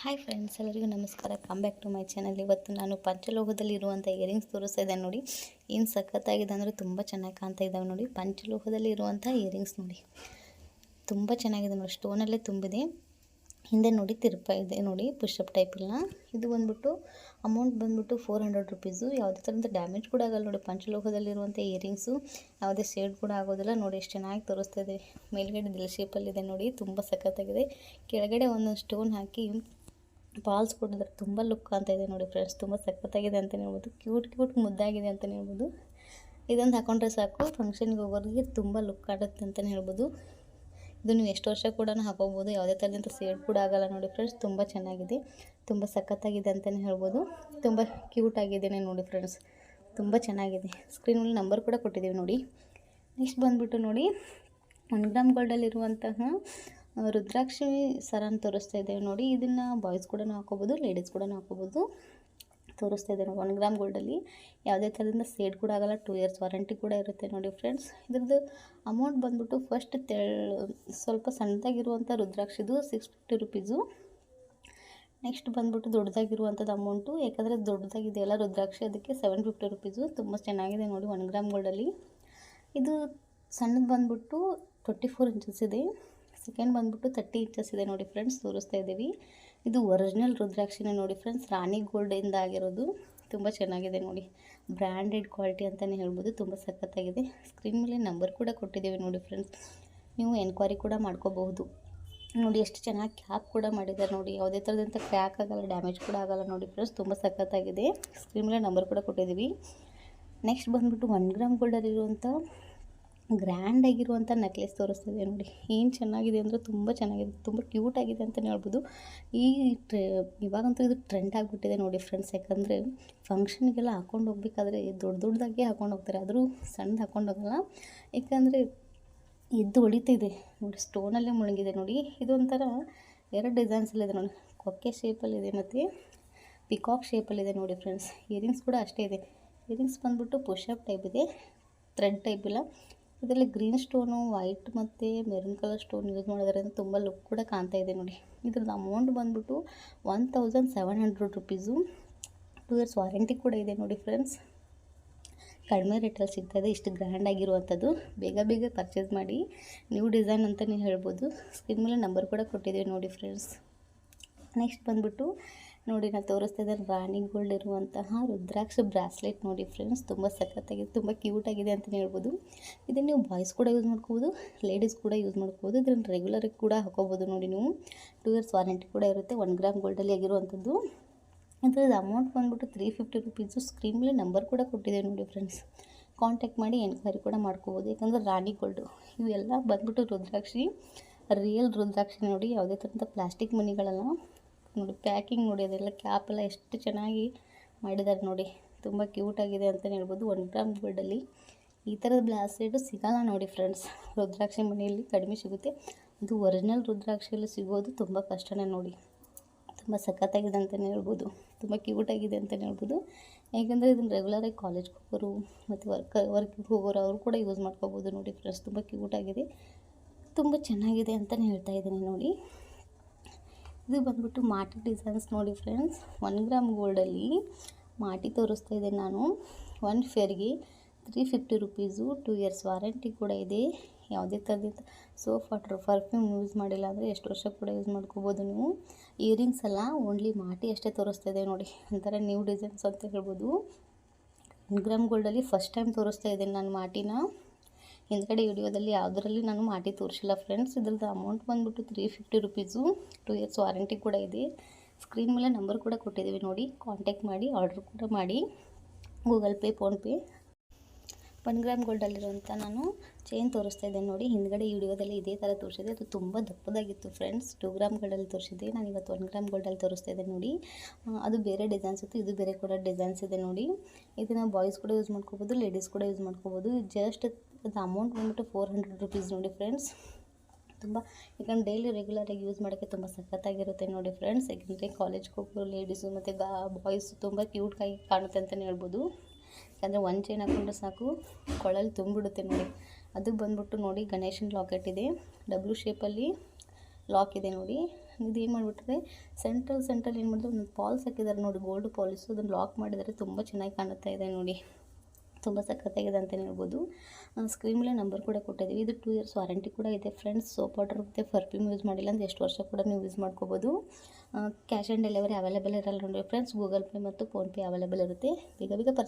Hi friends ಎಲ್ಲರಿಗೂ ನಮಸ್ಕಾರ. Come back to my channel ಇವತ್ತು ನಾನು ಪಂಚಲೋಹದಲ್ಲಿ ಇರುವಂಥ ಇಯರಿಂಗ್ಸ್ ತೋರಿಸ್ತಾ ಇದ್ದೇನೆ ನೋಡಿ. ಏನು ಸಖತ್ತಾಗಿದೆ ಅಂದರೆ ತುಂಬ ಚೆನ್ನಾಗಿ ಕಾಣ್ತಾ ಇದ್ದಾವೆ ನೋಡಿ. ಪಂಚಲೋಹದಲ್ಲಿ ಇರುವಂಥ ಇಯರಿಂಗ್ಸ್ ನೋಡಿ. ತುಂಬ ಚೆನ್ನಾಗಿದೆ ನೋಡಿ. ಸ್ಟೋನಲ್ಲೇ ತುಂಬಿದೆ. ಹಿಂದೆ ನೋಡಿ ತಿರುಪ ಇದೆ ನೋಡಿ ಪುಷಪ್ ಇಲ್ಲ. ಇದು ಬಂದ್ಬಿಟ್ಟು ಅಮೌಂಟ್ ಬಂದ್ಬಿಟ್ಟು ಫೋರ್ ಹಂಡ್ರೆಡ್ ರುಪೀಸು ಯಾವುದೇ ಥರದ ಡ್ಯಾಮೇಜ್ ಕೂಡ ಆಗಲ್ಲ ನೋಡಿ. ಪಂಚಲೋಹದಲ್ಲಿರುವಂಥ ಇಯರಿಂಗ್ಸು ಯಾವುದೇ ಶೇಡ್ ಕೂಡ ಆಗೋದಿಲ್ಲ. ನೋಡಿ, ಎಷ್ಟು ಚೆನ್ನಾಗಿ ತೋರಿಸ್ತಾ ಇದೆ. ಮೇಲ್ಗಡೆ ದಿಲ್ ಶೇಪಲ್ಲಿದೆ ನೋಡಿ. ತುಂಬ ಸಖತ್ತಾಗಿದೆ. ಕೆಳಗಡೆ ಒಂದೊಂದು ಸ್ಟೋನ್ ಹಾಕಿ ಬಾಲ್ಸ್ ಕೊಡಿದ್ರೆ ತುಂಬ ಲುಕ್ ಅಂತ ಇದೆ ನೋಡಿ ಫ್ರೆಂಡ್ಸ್ ತುಂಬ ಸಖತ್ತಾಗಿದೆ ಅಂತಲೇ ಹೇಳ್ಬೋದು. ಕ್ಯೂಟ್ ಕ್ಯೂಟ್ ಮುದ್ದಾಗಿದೆ ಅಂತಲೇ ಹೇಳ್ಬೋದು. ಇದೊಂದು ಹಾಕೊಂಡ್ರೆ ಸಾಕು. ಫಂಕ್ಷನ್ಗೆ ಹೋಗೋರಿಗೆ ತುಂಬ ಲುಕ್ ಆಡುತ್ತೆ ಅಂತಲೇ ಹೇಳ್ಬೋದು. ಇದು ನೀವು ಎಷ್ಟು ವರ್ಷ ಕೂಡ ಹಾಕೋಬೋದು. ಯಾವುದೇ ಥರದಂಥ ಸೇಡ್ ಕೂಡ ಆಗಲ್ಲ ನೋಡಿ ಫ್ರೆಂಡ್ಸ್ ತುಂಬ ಚೆನ್ನಾಗಿದೆ. ತುಂಬ ಸಖತ್ತಾಗಿದೆ ಅಂತಲೇ ಹೇಳ್ಬೋದು. ತುಂಬ ಕ್ಯೂಟ್ ಆಗಿದ್ದೇನೆ ನೋಡಿ ಫ್ರೆಂಡ್ಸ್ ತುಂಬ ಚೆನ್ನಾಗಿದೆ. ಸ್ಕ್ರೀನಲ್ಲಿ ನಂಬರ್ ಕೂಡ ಕೊಟ್ಟಿದ್ದೀವಿ ನೋಡಿ. ನೆಕ್ಸ್ಟ್ ಬಂದುಬಿಟ್ಟು ನೋಡಿ ಒನ್ ಗ್ರಾಮ್ ಗೋಲ್ಡಲ್ಲಿರುವಂತಹ ರುದ್ರಾಕ್ಷಿ ಸರನ್ನು ತೋರಿಸ್ತಾ ಇದ್ದೇವೆ ನೋಡಿ. ಇದನ್ನು ಬಾಯ್ಸ್ ಕೂಡ ಹಾಕೋಬೋದು ಲೇಡೀಸ್ ಕೂಡ ಹಾಕೋಬೋದು. ತೋರಿಸ್ತಾ ಇದ್ದೇವೆ ಒನ್ ಗ್ರಾಮ್ ಗೋಲ್ಡಲ್ಲಿ ಯಾವುದೇ ಥರದಿಂದ ಸೇಡ್ ಕೂಡ ಆಗಲ್ಲ ಟೂ ಇಯರ್ಸ್ ವಾರಂಟಿ ಕೂಡ ಇರುತ್ತೆ ನೋಡಿ ಫ್ರೆಂಡ್ಸ್ ಇದ್ರದ್ದು ಅಮೌಂಟ್ ಬಂದ್ಬಿಟ್ಟು ಫಸ್ಟ್ ತೆಳ್, ಸ್ವಲ್ಪ ಸಣ್ಣದಾಗಿರುವಂಥ ರುದ್ರಾಕ್ಷಿದು ಸಿಕ್ಸ್ ಫಿಫ್ಟಿ ರುಪೀಸು ನೆಕ್ಸ್ಟ್ ಬಂದ್ಬಿಟ್ಟು ದೊಡ್ಡದಾಗಿರುವಂಥದ್ದು ಅಮೌಂಟು ಯಾಕಂದರೆ ದೊಡ್ಡದಾಗಿದೆಯಲ್ಲ ರುದ್ರಾಕ್ಷಿ, ಅದಕ್ಕೆ ಸೆವೆನ್ ಫಿಫ್ಟಿ ರುಪೀಸು ತುಂಬ ಚೆನ್ನಾಗಿದೆ ನೋಡಿ ಒನ್ ಗ್ರಾಮ್ ಗೋಲ್ಡಲ್ಲಿ ಇದು ಸಣ್ಣದು ಬಂದ್ಬಿಟ್ಟು ಟ್ವೆಂಟಿ ಫೋರ್ ಇಂಚಸ್ ಇದೆ. ಸೆಕೆಂಡ್ ಬಂದ್ಬಿಟ್ಟು ತರ್ಟಿ ಇಂಚಸ್ ಇದೆ ನೋಡಿ ಫ್ರೆಂಡ್ಸ್ ತೋರಿಸ್ತಾ ಇದ್ದೀವಿ. ಇದು ಒರಿಜಿನಲ್ ರುದ್ರಾಕ್ಷಿನೇ ನೋಡಿ ಫ್ರೆಂಡ್ಸ್ ರಾಣಿ ಗೋಲ್ಡಿಂದ ಆಗಿರೋದು. ತುಂಬ ಚೆನ್ನಾಗಿದೆ ನೋಡಿ. ಬ್ರ್ಯಾಂಡೆಡ್ ಕ್ವಾಲಿಟಿ ಅಂತಲೇ ಹೇಳ್ಬೋದು, ತುಂಬ ಸಖತ್ತಾಗಿದೆ. ಸ್ಕ್ರೀನ್ ಮೇಲೆ ನಂಬರ್ ಕೂಡ ಕೊಟ್ಟಿದ್ದೀವಿ ನೋಡಿ ಫ್ರೆಂಡ್ಸ್ ನೀವು ಎನ್ಕ್ವೈರಿ ಕೂಡ ಮಾಡ್ಕೋಬಹುದು. ನೋಡಿ ಎಷ್ಟು ಚೆನ್ನಾಗಿ ಕ್ಯಾಪ್ ಕೂಡ ಮಾಡಿದ್ದಾರೆ ನೋಡಿ. ಯಾವುದೇ ಥರದಂಥ ಕ್ರ್ಯಾಕ್ ಆಗಲ್ಲ ಡ್ಯಾಮೇಜ್ ಕೂಡ ಆಗಲ್ಲ ನೋಡಿ ಫ್ರೆಂಡ್ಸ್ ತುಂಬ ಸಖತ್ತಾಗಿದೆ. ಸ್ಕ್ರೀನ್ ಮೇಲೆ ನಂಬರ್ ಕೂಡ ಕೊಟ್ಟಿದ್ದೀವಿ. ನೆಕ್ಸ್ಟ್ ಬಂದುಬಿಟ್ಟು ಒನ್ ಗ್ರಾಮ್ ಗೋಲ್ಡಲ್ಲಿರುವಂಥ ಗ್ರ್ಯಾಂಡ್ ಆಗಿರುವಂಥ ನೆಕ್ಲೆಸ್ ತೋರಿಸ್ತಿದೆ ನೋಡಿ. ಏನು ಚೆನ್ನಾಗಿದೆ ಅಂದರೆ ತುಂಬ ಚೆನ್ನಾಗಿದೆ, ತುಂಬ ಕ್ಯೂಟ್ ಆಗಿದೆ ಅಂತಲೇ ಹೇಳ್ಬೋದು. ಈ ಟ್ರೆ, ಇವಾಗಂತೂ ಇದು ಟ್ರೆಂಡ್ ಆಗಿಬಿಟ್ಟಿದೆ ನೋಡಿ ಫ್ರೆಂಡ್ಸ್ ಯಾಕಂದರೆ ಫಂಕ್ಷನ್ಗೆಲ್ಲ ಹಾಕೊಂಡು ಹೋಗ್ಬೇಕಾದ್ರೆ ದೊಡ್ಡ ದೊಡ್ಡದಾಗೆ ಹಾಕೊಂಡು ಹೋಗ್ತಾರೆ. ಆದರೂ ಸಣ್ಣದು ಹಾಕೊಂಡು ಹೋಗಲ್ಲ. ಯಾಕಂದರೆ ಎದ್ದು ಹೊಡಿತಿದೆ ನೋಡಿ ಸ್ಟೋನಲ್ಲೇ ಮುಳುಗಿದೆ ನೋಡಿ. ಇದೊಂಥರ ಎರಡು ಡಿಸೈನ್ಸಲ್ಲಿದೆ ನೋಡಿ. ಕೊಕ್ಕೆ ಶೇಪಲ್ಲಿದೆ ಮತ್ತು ಪಿಕಾಕ್ ಶೇಪಲ್ಲಿದೆ ನೋಡಿ ಫ್ರೆಂಡ್ಸ್ ಇಯರಿಂಗ್ಸ್ ಕೂಡ ಅಷ್ಟೇ ಇದೆ. ಇಯರಿಂಗ್ಸ್ ಬಂದ್ಬಿಟ್ಟು ಪುಷಪ್ ಟೈಪ್ ಇದೆ. ಥ್ರೆಡ್ ಟೈಪ್ ಇಲ್ಲ. ಇದರಲ್ಲಿ ಗ್ರೀನ್ ಸ್ಟೋನು ವೈಟ್ ಮತ್ತು ಮೆರೂನ್ ಕಲರ್ ಸ್ಟೋನ್ ಯೂಸ್ ಮಾಡಿದ್ರೆ ತುಂಬ ಲುಕ್ ಕೂಡ ಕಾಣ್ತಾ ಇದೆ ನೋಡಿ. ಇದ್ರದ್ದು ಅಮೌಂಟ್ ಬಂದ್ಬಿಟ್ಟು one thousand seven hundred rupees two years warranty ಕೂಡ ಇದೆ ನೋಡಿ ಫ್ರೆಂಡ್ಸ್ ಕಡಿಮೆ ರೇಟಲ್ಲಿ ಸಿಗ್ತಾಯಿದೆ ಇಷ್ಟು ಗ್ರ್ಯಾಂಡ್ ಆಗಿರುವಂಥದ್ದು ಬೇಗ ಬೇಗ ಪರ್ಚೇಸ್ ಮಾಡಿ ನ್ಯೂ ಡಿಸೈನ್ ಅಂತಲೇ ಹೇಳ್ಬೋದು. ಸ್ಕ್ರೀನ್ ಮೇಲೆ ನಂಬರ್ ಕೂಡ ಕೊಟ್ಟಿದ್ದೀವಿ ನೋಡಿ ಫ್ರೆಂಡ್ಸ್ ನೆಕ್ಸ್ಟ್ ಬಂದ್ಬಿಟ್ಟು ನೋಡಿ ನಾನು ತೋರಿಸ್ತಾ ಇದ್ದಾರೆ ರಾಣಿ ಗೋಲ್ಡ್ ಇರುವಂತಹ ರುದ್ರಾಕ್ಷ ಬ್ರಾಸ್ಲೆಟ್ ನೋಡಿ ಫ್ರೆಂಡ್ಸ್ ತುಂಬ ಸಖತ್ತಾಗಿದೆ ತುಂಬ ಕ್ಯೂಟ್ ಆಗಿದೆ ಅಂತಲೇ ಹೇಳ್ಬೋದು. ಇದನ್ನು ನೀವು ಬಾಯ್ಸ್ ಕೂಡ ಯೂಸ್ ಮಾಡ್ಕೋಬೋದು ಲೇಡೀಸ್ ಕೂಡ ಯೂಸ್ ಮಾಡ್ಕೋಬೋದು. ಇದನ್ನು ರೆಗ್ಯುಲರಾಗಿ ಕೂಡ ಹಾಕೋಬೋದು ನೋಡಿ ನೀವು. ಟೂ ಇಯರ್ಸ್ ವಾರಂಟಿ ಕೂಡ ಇರುತ್ತೆ ಒನ್ ಗ್ರಾಮ್ ಗೋಲ್ಡಲ್ಲಿ ಆಗಿರುವಂಥದ್ದು. ಇದ್ರದ್ದು ಅಮೌಂಟ್ ಬಂದ್ಬಿಟ್ಟು ತ್ರೀ ಫಿಫ್ಟಿ ರುಪೀಸು ಸ್ಕ್ರೀನ್ ಮೇಲೆ ನಂಬರ್ ಕೂಡ ಕೊಟ್ಟಿದೆ ನೋಡಿ ಫ್ರೆಂಡ್ಸ್ ಕಾಂಟ್ಯಾಕ್ಟ್ ಮಾಡಿ ಎನ್ಕ್ವೈರಿ ಕೂಡ ಮಾಡ್ಕೋಬೋದು. ಯಾಕಂದರೆ ರಾಣಿ ಗೋಲ್ಡು ಇವೆಲ್ಲ ಬಂದ್ಬಿಟ್ಟು ರುದ್ರಾಕ್ಷಿ ರಿಯಲ್ ರುದ್ರಾಕ್ಷಿ ನೋಡಿ, ಯಾವುದೇ ಥರದ ಪ್ಲಾಸ್ಟಿಕ್ ಮನಿಗಳಲ್ಲ ನೋಡಿ ಪ್ಯಾಕಿಂಗ್ ನೋಡಿ, ಅದೆಲ್ಲ ಕ್ಯಾಪ್ ಎಲ್ಲ ಎಷ್ಟು ಚೆನ್ನಾಗಿ ಮಾಡಿದ್ದಾರೆ ನೋಡಿ. ತುಂಬ ಕ್ಯೂಟಾಗಿದೆ ಅಂತಲೇ ಹೇಳ್ಬೋದು. ಒನ್ ಗ್ರಾಮ್ ಗೋಲ್ಡಲ್ಲಿ ಈ ಥರದ ಬ್ಲಾಸ್ಲೆಟು ಸಿಗೋಲ್ಲ ನೋಡಿ ಫ್ರೆಂಡ್ಸ್ ರುದ್ರಾಕ್ಷಿ ಮನೆಯಲ್ಲಿ ಕಡಿಮೆ ಸಿಗುತ್ತೆ. ಅದು ಒರಿಜಿನಲ್ ರುದ್ರಾಕ್ಷಿಯಲ್ಲಿ ಸಿಗೋದು ತುಂಬ ಕಷ್ಟನೇ ನೋಡಿ. ತುಂಬ ಸಖತ್ತಾಗಿದೆ ಅಂತಲೇ ಹೇಳ್ಬೋದು. ತುಂಬ ಕ್ಯೂಟಾಗಿದೆ ಅಂತಲೇ ಹೇಳ್ಬೋದು. ಯಾಕೆಂದರೆ ಇದನ್ನು ರೆಗ್ಯುಲರಾಗಿ ಕಾಲೇಜ್ಗೆ ಹೋಗೋರು ಮತ್ತು ವರ್ಕ್ ವರ್ಕಿಗೆ ಹೋಗೋರು ಅವರು ಕೂಡ ಯೂಸ್ ಮಾಡ್ಕೋಬೋದು ನೋಡಿ ಫ್ರೆಂಡ್ಸ್ ತುಂಬ ಕ್ಯೂಟಾಗಿದೆ ತುಂಬ ಚೆನ್ನಾಗಿದೆ ಅಂತಲೇ ಹೇಳ್ತಾ ಇದ್ದೀನಿ ನೋಡಿ. ಇದು ಬಂದ್ಬಿಟ್ಟು ಮಾಟಿ ಡಿಸೈನ್ಸ್ ನೋಡಿ ಫ್ರೆಂಡ್ಸ್. ಒನ್ ಗ್ರಾಮ್ ಗೋಲ್ಡಲ್ಲಿ ಮಾಟಿ ತೋರಿಸ್ತಾ ಇದೆ ನಾನು. One ಫೇರ್ಗೆ three fifty rupees two years warranty ಕೂಡ ಇದೆ. ಯಾವುದೇ ಥರದಿಂದ ಸೋಪ್ ವಾಟ್ರ್ ಪರ್ಫ್ಯೂಮ್ ಯೂಸ್ ಮಾಡಿಲ್ಲ ಅಂದರೆ ಎಷ್ಟು ವರ್ಷ ಕೂಡ ಯೂಸ್ ಮಾಡ್ಕೋಬೋದು ನೀವು. ಇಯರಿಂಗ್ಸ್ ಎಲ್ಲ ಓನ್ಲಿ ಮಾಟಿ ಅಷ್ಟೇ ತೋರಿಸ್ತಾ ಇದೆ ನೋಡಿ. ಒಂಥರ ನ್ಯೂ ಡಿಸೈನ್ಸ್ ಅಂತ ಹೇಳ್ಬೋದು. ಒನ್ ಗ್ರಾಮ್ ಗೋಲ್ಡಲ್ಲಿ ಫಸ್ಟ್ ಟೈಮ್ ತೋರಿಸ್ತಾ ಇದ್ದೀನಿ ನಾನು ಮಾಟಿನ. ಹಿಂದ್ಗಡೆ ವಿಡಿಯೋದಲ್ಲಿ ಯಾವುದರಲ್ಲಿ ನಾನು ಮಾಡಿ ತೋರಿಸಿಲ್ಲ ಫ್ರೆಂಡ್ಸ್ ಇದ್ರದ್ದು ಅಮೌಂಟ್ ಬಂದುಬಿಟ್ಟು three fifty rupees two years warranty ಕೂಡ ಇದೆ. ಸ್ಕ್ರೀನ್ ಮೇಲೆ ನಂಬರ್ ಕೂಡ ಕೊಟ್ಟಿದ್ದೀವಿ ನೋಡಿ ಕಾಂಟ್ಯಾಕ್ಟ್ ಮಾಡಿ ಆರ್ಡ್ರ್ ಕೂಡ ಮಾಡಿ. Google Pay PhonePe one gram ಗೋಲ್ಡಲ್ಲಿರುವಂಥ ನಾನು ಚೈನ್ ತೋರಿಸ್ತಾ ಇದ್ದೇನೆ ನೋಡಿ, ಹಿಂದ್ಗಡೆ ವಿಡಿಯೋದಲ್ಲಿ ಇದೇ ಥರ ತೋರಿಸಿದೆ. ಅದು ತುಂಬ ದಪ್ಪದಾಗಿತ್ತು ಫ್ರೆಂಡ್ಸ್ ಟೂ ಗ್ರಾಮ್ ಗೋಲ್ಡಲ್ಲಿ ತೋರಿಸಿದ್ದೆ ನಾನು ಇವತ್ತು ಒನ್ ಗ್ರಾಮ್ ಗೋಲ್ಡಲ್ಲಿ ತೋರಿಸ್ತಾ ಇದ್ದೆ ನೋಡಿ. ಅದು ಬೇರೆ ಡಿಸೈನ್ಸ್ ಇತ್ತು, ಇದು ಬೇರೆ ಕೂಡ ಡಿಸೈನ್ಸ್ ಇದೆ ನೋಡಿ. ಇದನ್ನು ಬಾಯ್ಸ್ ಕೂಡ ಯೂಸ್ ಮಾಡ್ಕೋಬೋದು ಲೇಡೀಸ್ ಕೂಡ ಯೂಸ್ ಮಾಡ್ಕೋಬೋದು. ಜಸ್ಟ್ ಅದು ಅಮೌಂಟ್ ಬಂದ್ಬಿಟ್ಟು ಫೋರ್ ಹಂಡ್ರೆಡ್ ರುಪೀಸ್ ನೋಡಿ ಫ್ರೆಂಡ್ಸ್ ತುಂಬ, ಯಾಕಂದ್ರೆ ಡೈಲಿ ರೆಗ್ಯುಲರಾಗಿ ಯೂಸ್ ಮಾಡೋಕ್ಕೆ ತುಂಬ ಸಖತ್ತಾಗಿರುತ್ತೆ ನೋಡಿ ಫ್ರೆಂಡ್ಸ್ ಯಾಕಂದರೆ ಕಾಲೇಜ್ಗೆ ಹೋಗೋರು ಲೇಡೀಸು ಮತ್ತು ಗಾ ಬಾಯ್ಸು ತುಂಬ ಕ್ಯೂಟಾಗಿ ಕಾಣುತ್ತೆ ಅಂತಲೇ ಹೇಳ್ಬೋದು. ಯಾಕಂದರೆ ಒಂದು ಚೈನ್ ಹಾಕೊಂಡ್ರೆ ಸಾಕು ಕೊಳಲ್ಲಿ ತುಂಬಿಡುತ್ತೆ ನೋಡಿ. ಅದು ಬಂದ್ಬಿಟ್ಟು ನೋಡಿ ಗಣೇಶನ ಲಾಕೆಟ್ ಇದೆ. ಡಬ್ಲ್ಯೂ ಶೇಪಲ್ಲಿ ಲಾಕ್ ಇದೆ ನೋಡಿ. ಇದು ಏನು ಮಾಡಿಬಿಟ್ರೆ ಸೆಂಟ್ರಲ್ ಸೆಂಟ್ರಲ್ ಏನು ಮಾಡಿದ್ರೆ ಒಂದು ಪಾಲ್ಸ್ ಹಾಕಿದ್ದಾರೆ ನೋಡಿ ಗೋಲ್ಡ್ ಪಾಲಿಸು, ಅದನ್ನು ಲಾಕ್ ಮಾಡಿದರೆ, ತುಂಬ ಚೆನ್ನಾಗಿ ಕಾಣುತ್ತಾ ಇದೆ ನೋಡಿ. ತುಂಬ ಸಖತ್ತಾಗಿದೆ ಅಂತಲೇ ಹೇಳ್ಬೋದು. ಸ್ಕ್ರೀನ್ ಮೇಲೆ ನಂಬರ್ ಕೂಡ ಕೊಟ್ಟಿದ್ದೀವಿ. ಇದು ಟೂ ಇಯರ್ಸ್ ವಾರಂಟಿ ಕೂಡ ಇದೆ ಫ್ರೆಂಡ್ಸ್ ಸೋಪ್ ವಾಟರ್ ಮತ್ತು ಪರ್ಫ್ಯೂಮ್ ಯೂಸ್ ಮಾಡಿಲ್ಲ ಅಂದರೆ ಎಷ್ಟು ವರ್ಷ ಕೂಡ ನೀವು ಯೂಸ್ ಮಾಡ್ಕೋಬೋದು. ಕ್ಯಾಶ್ ಆನ್ ಡೆಲಿವರಿ ಅವೈಲೇಬಲ್ ಇರಲ್ಲ ನೋಡಿ ಫ್ರೆಂಡ್ಸ್ ಗೂಗಲ್ ಪೇ ಮತ್ತು ಫೋನ್ಪೇ ಅವೈಲೇಬಲ್ ಇರುತ್ತೆ. ಬೇಗ ಬೇಗ ಪರ್ಚೇಸ್